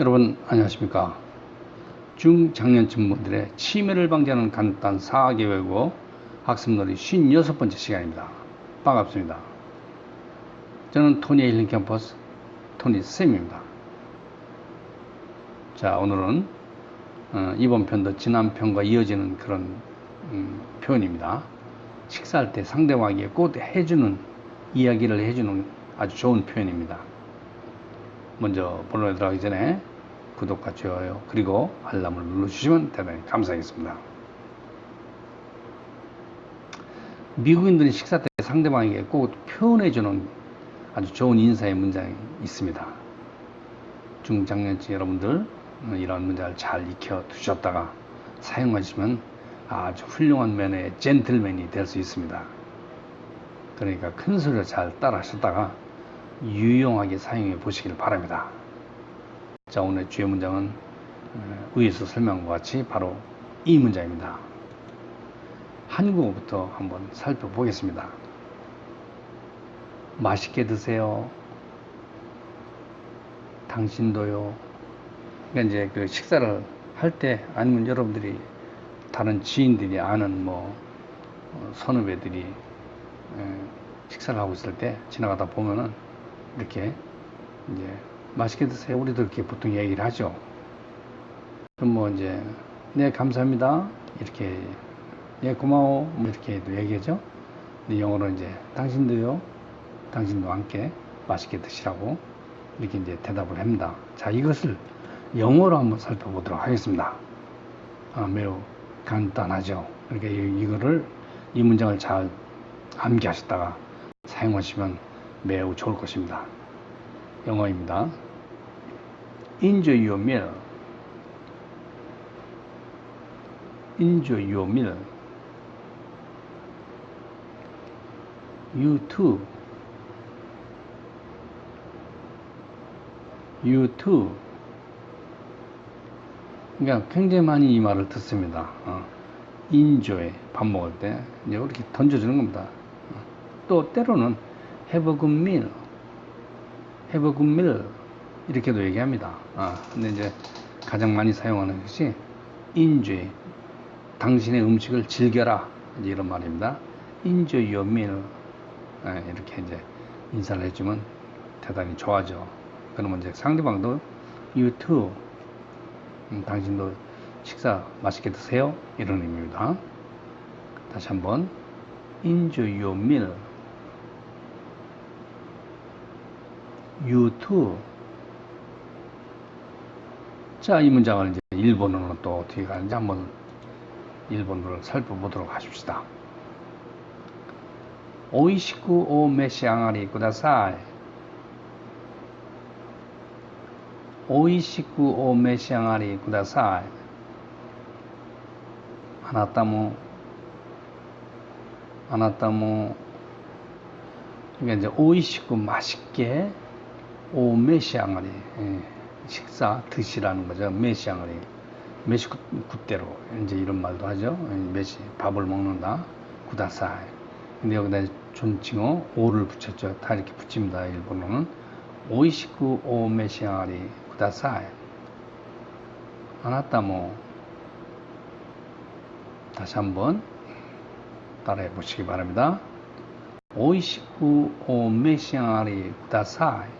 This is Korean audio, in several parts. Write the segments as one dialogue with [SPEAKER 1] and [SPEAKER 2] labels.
[SPEAKER 1] 여러분 안녕하십니까? 중장년층 분들의 치매를 방지하는 간단 사학의 외국어 학습놀이 56번째 시간입니다. 반갑습니다. 저는 토니의 힐링 캠퍼스 토니 쌤입니다. 자 오늘은 어, 이번 편도 지난 편과 이어지는 그런 음, 표현입니다. 식사할 때 상대방에게 꼭 해주는 이야기를 해주는 아주 좋은 표현입니다. 먼저 본론에 들어가기 전에 구독과 좋아요 그리고 알람을 눌러주시면 대단히 감사하겠습니다. 미국인들이 식사 때 상대방에게 꼭 표현해주는 아주 좋은 인사의 문장이 있습니다. 중장년층 여러분들 이런 문장을 잘 익혀 두셨다가 사용하시면 아주 훌륭한 면의 젠틀맨이 될 수 있습니다. 그러니까 큰 소리로 잘 따라 하셨다가 유용하게 사용해 보시길 바랍니다. 자, 오늘 주요 문장은 어, 위에서 설명과 같이 바로 이 문장입니다. 한국어부터 한번 살펴보겠습니다. 맛있게 드세요. 당신도요. 그러니까 이제 그 식사를 할 때 아니면 여러분들이 다른 지인들이 아는 뭐 어, 선후배들이 식사를 하고 있을 때 지나가다 보면은 이렇게 이제 맛있게 드세요. 우리도 이렇게 보통 얘기를 하죠. 그럼 뭐 이제 네 감사합니다. 이렇게 네 고마워 뭐 이렇게 얘기하죠. 근데 영어로 이제 당신도요. 당신도 함께 맛있게 드시라고 이렇게 이제 대답을 합니다. 자 이것을 영어로 한번 살펴보도록 하겠습니다. 아, 매우 간단하죠. 그러니까 이, 이거를 이 문장을 잘 암기하셨다가 사용하시면 매우 좋을 것입니다. 영어입니다. Enjoy your meal. Enjoy your meal. You too. You too. 그러니까 굉장히 많이 이 말을 듣습니다. 어. enjoy 밥 먹을 때 이제 이렇게 던져주는 겁니다. 어. 또 때로는 have a good meal, have a good meal 이렇게도 얘기합니다. 아, 근데 이제 가장 많이 사용하는 것이 enjoy, 당신의 음식을 즐겨라 이제 이런 말입니다. enjoy your meal 아, 이렇게 이제 인사를 해주면 대단히 좋아져. 그러면 이제 상대방도 you too, 음, 당신도 식사 맛있게 드세요 이런 의미입니다. 다시 한번 enjoy your meal. Too. 자, 이 문장을 이제 일본어로 또 어떻게 가는지 한번 일본어를 살펴보도록 하십시다. 오이시쿠 오 메시앙아리 쿠다사이. 오이시쿠 오 메시앙아리 쿠다사이. 아나타모 아나타모 그러니까 이제 오이시쿠 맛있게 오 메시앙아리 예, 식사 드시라는 거죠. 메시앙아리 메시 굿대로 이제 이런 말도 하죠. 예, 메시 밥을 먹는다 구다사. 근데 여기다 존칭어 오를 붙였죠. 다 이렇게 붙입니다. 일본어는 오이시쿠 오 메시앙아리 구다사. 아나타모 뭐. 다시 한번 따라해 보시기 바랍니다. 오이시쿠 오 메시앙아리 구다사.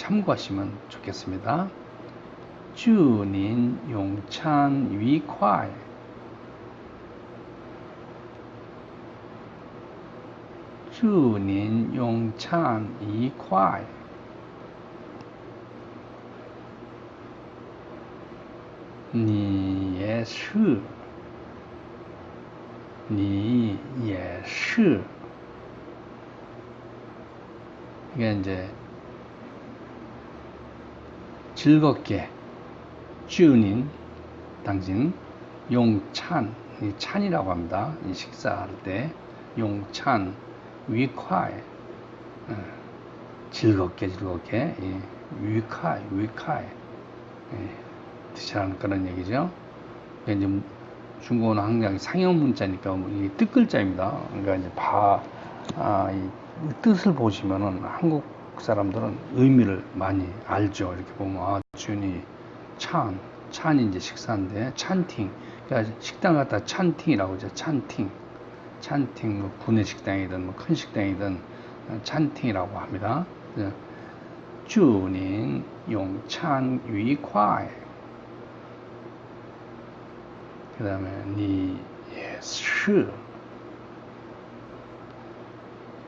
[SPEAKER 1] 참고하시면 좋겠습니다. 주닌 용찬 위콰이 주닌 용찬 위콰이 你也是，你也是。 이게 이제 즐겁게 쭈닌 당신 용찬 이 찬이라고 합니다. 이 식사할 때 용찬 위콰이 어, 즐겁게 즐겁게 예, 위콰이 위콰이 예, 드시라는 그런 얘기죠. 이제 중국어는 항상 상형 문자니까 뭐이 뜻글자입니다. 그러니까 이제 바, 아, 이 뜻을 보시면은 한국 그 사람들은 의미를 많이 알죠. 이렇게 보면 아 주니 찬 찬이 이제 식사인데 찬팅. 그러니까 식당 갖다 찬팅이라고 이제 찬팅. 찬팅 뭐 군의 식당이든 뭐 큰 식당이든 찬팅이라고 합니다. 예. 주님 용찬 위콰이. 그 다음에 니 예스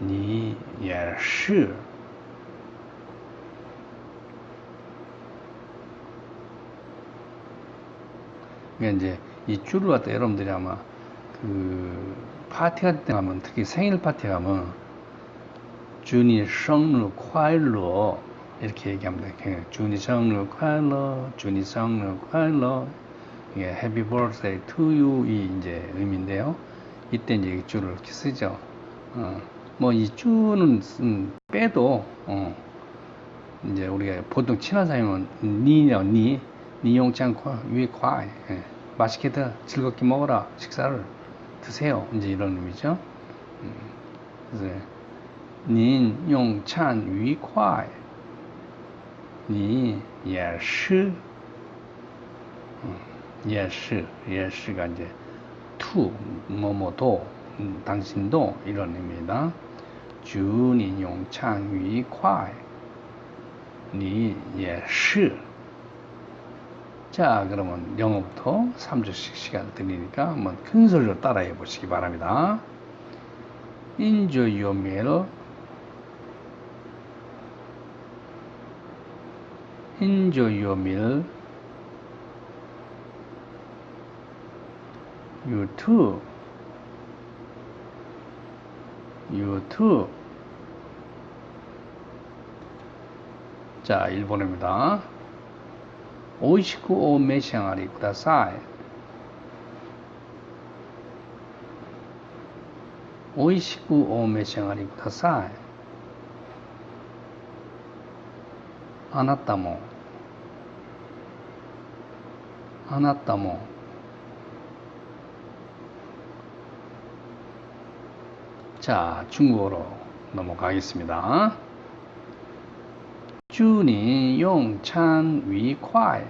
[SPEAKER 1] 니 예스 그러니까 이제 이 줄을 갖다 여러분들이 아마 그 파티할 때 가면 특히 생일 파티 가면 주니 생일 콰일러 이렇게 얘기합니다. 주니 생일 콰일러, 주니 생일 콰일러. 이게 해피 버스데이 투 유이 이제 의미인데요. 이때 이제 이 줄을 이렇게 쓰죠. 어. 뭐이 줄은 빼도 어. 이제 우리가 보통 친한 사람은 니냐 니 니용창 위과 예. 맛있게들 즐겁게 먹어라 식사를 드세요 이제 이런 의미죠. 음, 그래서 닌 용찬 위과 니也是 예시, 예시가 이제 투, 뭐뭐도, 음, 당신도 이런 의미다. 주니 용찬 유이콰이, 니 예시. 자, 그러면 영어부터 3주씩 시간 드리니까 한번 큰 소리로 따라해 보시기 바랍니다. Enjoy your meal. Enjoy your meal. you too. you too. 자, 일본어입니다. 오이시쿠 오 메시앙아리 쿠다사이. 오이시쿠 오 메시앙아리 쿠다사이. あなたもあなたも 자, 중국어로 넘어가겠습니다. 주니 용찬 위콰이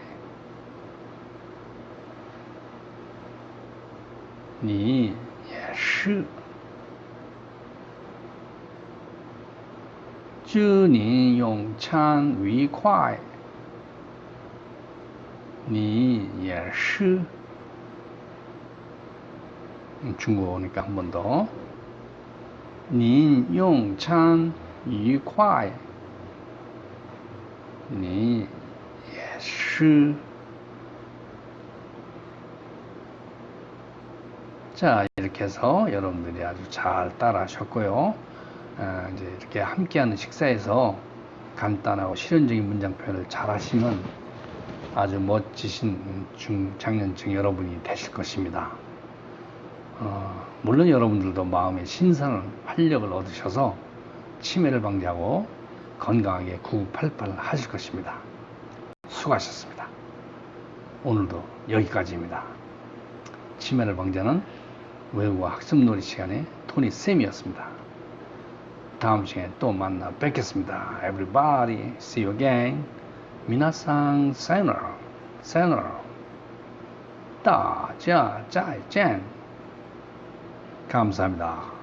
[SPEAKER 1] 你也是。祝您用餐愉快。你也是。嗯，中国你讲不懂。您用餐愉快。你也是。 자, 이렇게 해서 여러분들이 아주 잘 따라 하셨고요. 어, 이제 이렇게 함께하는 식사에서 간단하고 실현적인 문장 표현을 잘 하시면 아주 멋지신 중, 장년층 여러분이 되실 것입니다. 어, 물론 여러분들도 마음의 신선한 활력을 얻으셔서 치매를 방지하고 건강하게 9988 하실 것입니다. 수고하셨습니다. 오늘도 여기까지입니다. 치매를 방지하는 외국어 학습놀이 시간에 토니 쌤이었습니다. 다음 시간에 또 만나 뵙겠습니다. Everybody, see you again. 皆さん, sayonara, sayonara. 大家再见. 감사합니다.